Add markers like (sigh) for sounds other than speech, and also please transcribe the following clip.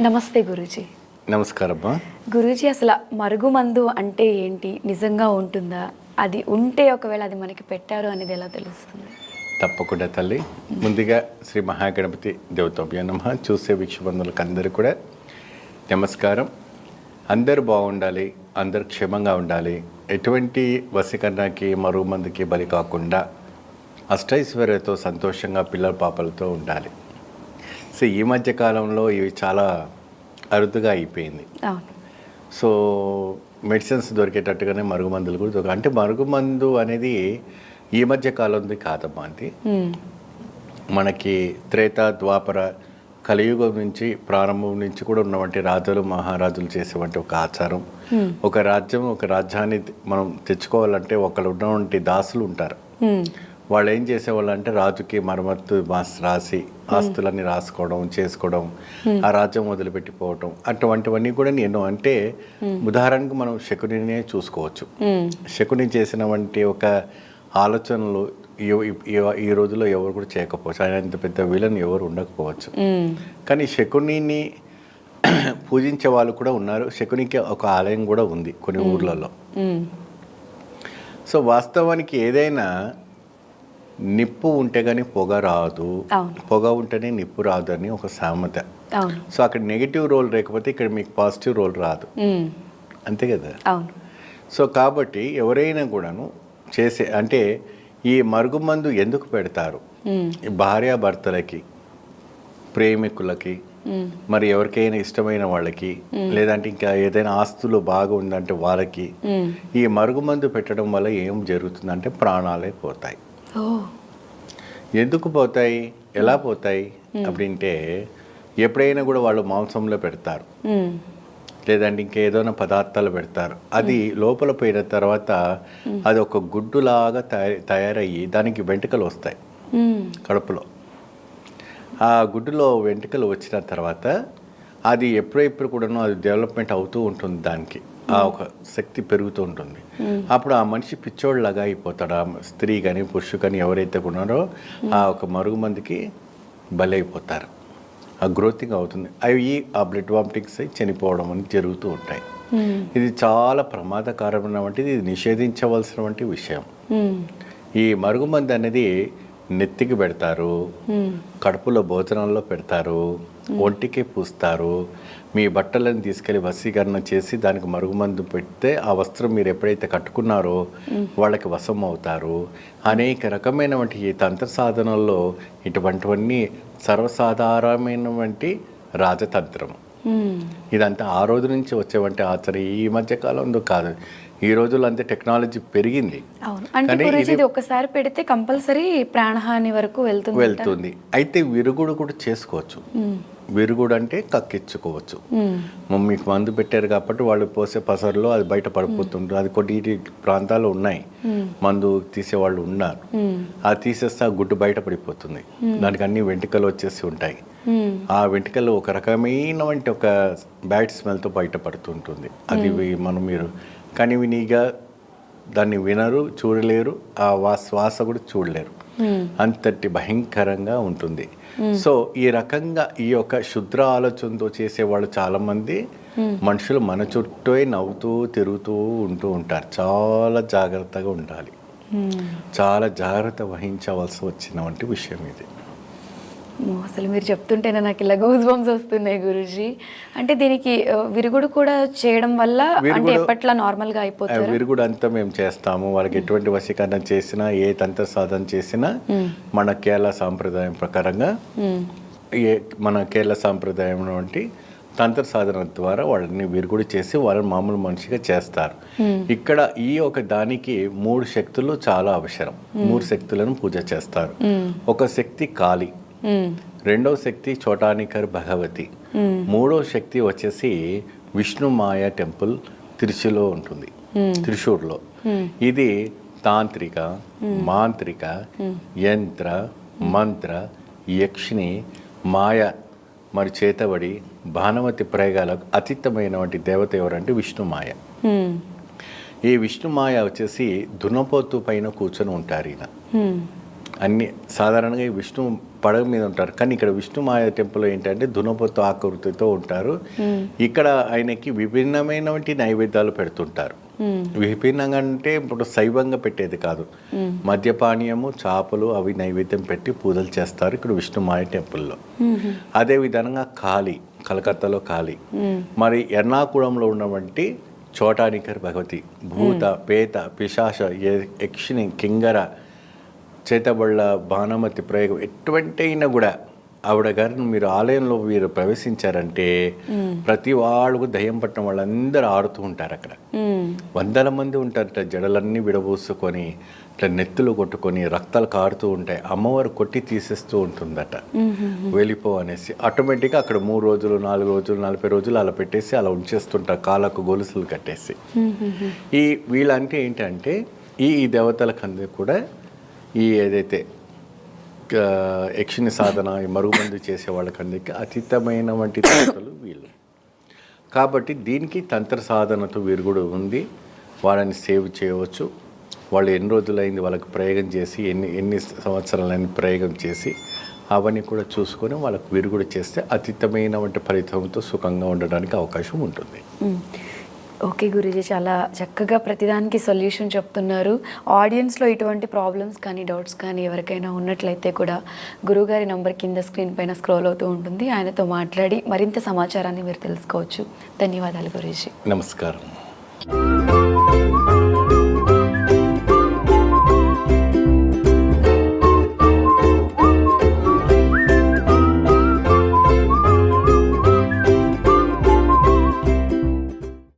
నమస్తే గురూజీ. నమస్కారమ్మా గురూజీ అసలు మరుగుమందు అంటే ఏంటి? నిజంగా ఉంటుందా? అది ఉంటే ఒకవేళ అది మనకి పెట్టారు అనేది ఎలా తెలుస్తుంది? తప్పకుండా తల్లి. ముందుగా శ్రీ మహాగణపతి దేవతోభ్య నమ. చూసే వీక్షబంధువులకు అందరూ కూడా నమస్కారం. అందరూ బాగుండాలి అందరూ క్షేమంగా ఉండాలి. ఎటువంటి వశీకరణకి మరుగు మందికి బలి కాకుండా అష్టైశ్వర్యతో సంతోషంగా పిల్లల పాపలతో ఉండాలి. సో ఈ మధ్య కాలంలో ఇవి చాలా అరుదుగా అయిపోయింది. సో మెడిసిన్స్ దొరికేటట్టుగానే మరుగుమందులు కూడా దొరక అంటే మరుగుమందు అనేది ఈ మధ్య కాలంది కాదమ్మా అది. మనకి త్రేత ద్వాపర కలియుగం నుంచి ప్రారంభం నుంచి కూడా ఉన్నవంటి రాజులు మహారాజులు చేసేవంటి ఒక ఆచారం. ఒక రాజ్యం ఒక రాజ్యాన్ని మనం తెచ్చుకోవాలంటే ఒకళ్ళు ఉన్నవంటి దాసులు ఉంటారు. వాళ్ళు ఏం చేసేవాళ్ళు అంటే రాజుకి మరమ్మత్తు రాసి ఆస్తులన్నీ రాసుకోవడం చేసుకోవడం ఆ రాజ్యం వదిలిపెట్టిపోవడం అటువంటివన్నీ కూడా నేను అంటే ఉదాహరణకు మనం శకునినే చూసుకోవచ్చు. శకుని చేసిన వంటి ఒక ఆలోచనలు ఈ- రోజుల్లో ఎవరు కూడా చేయకపోవచ్చు. ఆయన ఇంత పెద్ద విలన్ ఎవరు ఉండకపోవచ్చు. కానీ శకునిని (clears throat) పూజించే వాళ్ళు కూడా ఉన్నారు. శకునికి ఒక ఆలయం కూడా ఉంది కొన్ని ఊర్లలో. సో వాస్తవానికి ఏదైనా నిప్పు ఉంటే కానీ పొగ రాదు. పొగ ఉంటేనే నిప్పు రాదు అని ఒక సామెత. సో అక్కడ నెగిటివ్ రోల్ లేకపోతే ఇక్కడ మీకు పాజిటివ్ రోల్ రాదు. అంతే కదా? సో కాబట్టి ఎవరైనా కూడాను చేసే అంటే ఈ మరుగుమందు ఎందుకు పెడతారు? భార్యాభర్తలకి ప్రేమికులకి. మరి ఎవరికైనా ఇష్టమైన వాళ్ళకి లేదంటే ఇంకా ఏదైనా ఆస్తులు బాగా ఉందంటే వాళ్ళకి. ఈ మరుగుమందు పెట్టడం వల్ల ఏం జరుగుతుందంటే ప్రాణాలే పోతాయి. ఎందుకు పోతాయి? ఎలా పోతాయి? అప్పుడంటే ఎప్పుడైనా కూడా వాళ్ళు మాంసంలో పెడతారు. లేదంటే ఇంకేదైనా పదార్థాలు పెడతారు. అది లోపల పోయిన తర్వాత అది ఒక గుడ్డులాగా తయారయ్యి దానికి వెంటకలు వస్తాయి. కడుపులో. ఆ గుడ్డులో వెంటకలు వచ్చిన తర్వాత అది ఎప్పుడెప్పుడు కూడానో అది డెవలప్మెంట్ అవుతూ ఉంటుంది దానికి. ఆ ఒక శక్తి పెరుగుతూ ఉంటుంది. అప్పుడు ఆ మనిషి పిచ్చోళ్ళలాగా అయిపోతాడు. ఆ స్త్రీ కానీ పురుషు కానీ ఎవరైతే ఉన్నారో ఆ ఒక మరుగు మందికి బలైపోతారు. ఆ గ్రోతింగ్ అవుతుంది. అవి ఆ బ్లడ్ వామిటింగ్స్ అయి చనిపోవడం అని జరుగుతూ ఉంటాయి. ఇది చాలా ప్రమాదకరమైన వంటిది ఇది నిషేధించవలసిన వంటి విషయం. ఈ మరుగుమంది అనేది నెత్తికి పెడతారు. కడుపులో భోజనంలో పెడతారు. ఒంటికి పూస్తారు. మీ బట్టలను తీసుకెళ్ళి వశీకరణ చేసి దానికి మరుగుమందు పెడితే ఆ వస్త్రం మీరు ఎప్పుడైతే కట్టుకున్నారో వాళ్ళకి వశం అవుతారు. అనేక రకమైనటువంటి ఈ తంత్ర సాధనల్లో ఇటువంటివన్నీ సర్వసాధారణమైనటువంటి రాజతంత్రం. ఇదంతా ఆ రోజు నుంచి వచ్చేవంటి ఆచారం ఈ మధ్య కాలంలో కాదు. ఈ రోజుల్లో అంతే టెక్నాలజీ పెరిగింది. అంటే ఒక్కసారి పెడితే కంపల్సరీ ప్రాణహాని వరకు వెళ్తుంది వెళ్తుంది. అయితే విరుగుడు కూడా చేసుకోవచ్చు. విరుగుడు అంటే కక్కించుకోవచ్చు. మ్మ్. మ- మీకు మందు పెట్టారు కాబట్టి వాళ్ళు పోసే పసరులో అది బయట పడిపోతుంటుంది అది కొన్ని ప్రాంతాలు ఉన్నాయి. మందు తీసేవాళ్ళు ఉన్నారు. మ్మ్. అది తీసేస్తే ఆ గుడ్డు బయట పడిపోతుంది. దానికి అన్ని వెంట్రుకలు వచ్చేసి ఉంటాయి. ఆ వెంట్రుకలు ఒక రకమైన వంటి ఒక బ్యాడ్ స్మెల్తో బయట పడుతుంటుంది. అది మనం మీరు కనివినిగా దాన్ని వినరు చూడలేరు. ఆ వా శ్వాస కూడా చూడలేరు. అంతటి భయంకరంగా ఉంటుంది. సో ఈ రకంగా ఈ యొక్క శుద్ర ఆలోచనతో చేసేవాళ్ళు చాలా మంది మనుషులు మన చుట్టూ నవ్వుతూ తిరుగుతూ ఉంటూ ఉంటారు. చాలా జాగ్రత్తగా ఉండాలి. మ్మ్. చాలా జాగ్రత్త వహించవలసి వచ్చిన వంటి విషయం ఇది. అసలు మీరు చెప్తుంటేనే నాకు ఇలా గూస్ బంప్స్ వస్తున్నాయి గురుజీ. అంటే దీనికి విరుగుడు కూడా చేయడం వల్ల అంటే ఎప్పట్లా నార్మల్గా ఆ అయిపోతారు విరుగుడు అంతా మేము చేస్తాము. వాళ్ళకి ఎటువంటి వశీకరణ చేసినా ఏ తంత్ర సాధన చేసినా మన కేరళ సాంప్రదాయం ప్రకారంగా ఏ మన కేరళ సాంప్రదాయం వంటి తంత్ర సాధన ద్వారా వాళ్ళని విరుగుడు చేసి వాళ్ళని మామూలు మనిషిగా చేస్తారు. ఇక్కడ ఈ ఒక దానికి మూడు శక్తులు చాలా అవసరం. మూడు శక్తులను పూజ చేస్తారు. ఒక శక్తి కాళి రెండవ శక్తి చోటానికర్ భగవతి. మూడో శక్తి వచ్చేసి విష్ణు మాయ టెంపుల్ తిరుచిలో ఉంటుంది. త్రిశూర్లో. ఇది తాంత్రిక మాంత్రిక యంత్ర మంత్ర యక్షిణి మాయ మరి చేతబడి భానుమతి ప్రయోగాలకు అతీతమైనటువంటి దేవత ఎవరంటే విష్ణుమాయ ఈ విష్ణుమాయ వచ్చేసి దున్నపోతు పైన కూర్చొని ఉంటారు ఈయన. అన్ని సాధారణంగా ఈ విష్ణు పడవ మీద ఉంటారు. కానీ ఇక్కడ విష్ణు మాయ టెంపుల్ ఏంటంటే దునపొత్తు ఆకృతితో ఉంటారు. ఇక్కడ ఆయనకి విభిన్నమైనటువంటి నైవేద్యాలు పెడుతుంటారు. విభిన్నంగా అంటే ఇప్పుడు శైవంగా పెట్టేది కాదు. మద్యపానీయము చేపలు అవి నైవేద్యం పెట్టి పూజలు చేస్తారు ఇక్కడ విష్ణుమాయ టెంపుల్లో. అదే విధంగా కాళీ కలకత్తాలో కాళీ మరి ఎర్నాకుళంలో ఉన్నటువంటి చోటానికర్ భగవతి భూత పేత పిశాచ ఏ- యక్షిణి కింగర చేతబళ్ళ బాణమతి ప్రయోగం ఎటువంటి అయినా కూడా ఆవిడ గారిని మీరు ఆలయంలో మీరు ప్రవేశించారంటే ప్రతి వాళ్ళకు దయ్యం పట్టిన వాళ్ళందరూ ఆడుతూ ఉంటారు అక్కడ. వందల మంది ఉంటారట జడలన్నీ విడబోసుకొని ఇట్లా నెత్తులు కొట్టుకొని రక్తాలు కారుతూ ఉంటాయి. అమ్మవారు కొట్టి తీసేస్తూ ఉంటుందట. వెళ్ళిపో అనేసి. ఆటోమేటిక్గా అక్కడ మూడు రోజులు నాలుగు రోజులు నలభై రోజులు అలా పెట్టేసి అలా ఉంచేస్తుంటారు కాళ్ళకు గొలుసులు కట్టేసి. ఈ వీళ్ళంటే ఏంటంటే ఈ ఈ దేవతలకు అందరూ కూడా ఈ ఏదైతే ఆ, సాధన మరుగుమందు చేసే వాళ్ళకందరికీ అతీతమైన వంటి దేవతలు వీళ్ళు. కాబట్టి దీనికి తంత్ర సాధనతో వీరు కూడా ఉంది వాళ్ళని సేవ్ చేయవచ్చు. వాళ్ళు ఎన్ని రోజులైంది వాళ్ళకి ప్రయోగం చేసి ఎన్ని ఎన్ని సంవత్సరాలైంది ప్రయోగం చేసి అవన్నీ కూడా చూసుకొని వాళ్ళకు వీరు కూడా చేస్తే అతీతమైన వంటి ఫలితంతో సుఖంగా ఉండడానికి అవకాశం ఉంటుంది. ఓకే గురుజీ చాలా చక్కగా ప్రతిదానికి సొల్యూషన్ చెప్తున్నారు. ఆడియన్స్లో ఇటువంటి ప్రాబ్లమ్స్ కానీ డౌట్స్ కానీ ఎవరికైనా ఉన్నట్లయితే కూడా గురుగారి నంబర్ కింద స్క్రీన్ పైన స్క్రోల్ అవుతూ ఉంటుంది. ఆయనతో మాట్లాడి మరింత సమాచారాన్ని మీరు తెలుసుకోవచ్చు. ధన్యవాదాలు గురూజీ. నమస్కారం.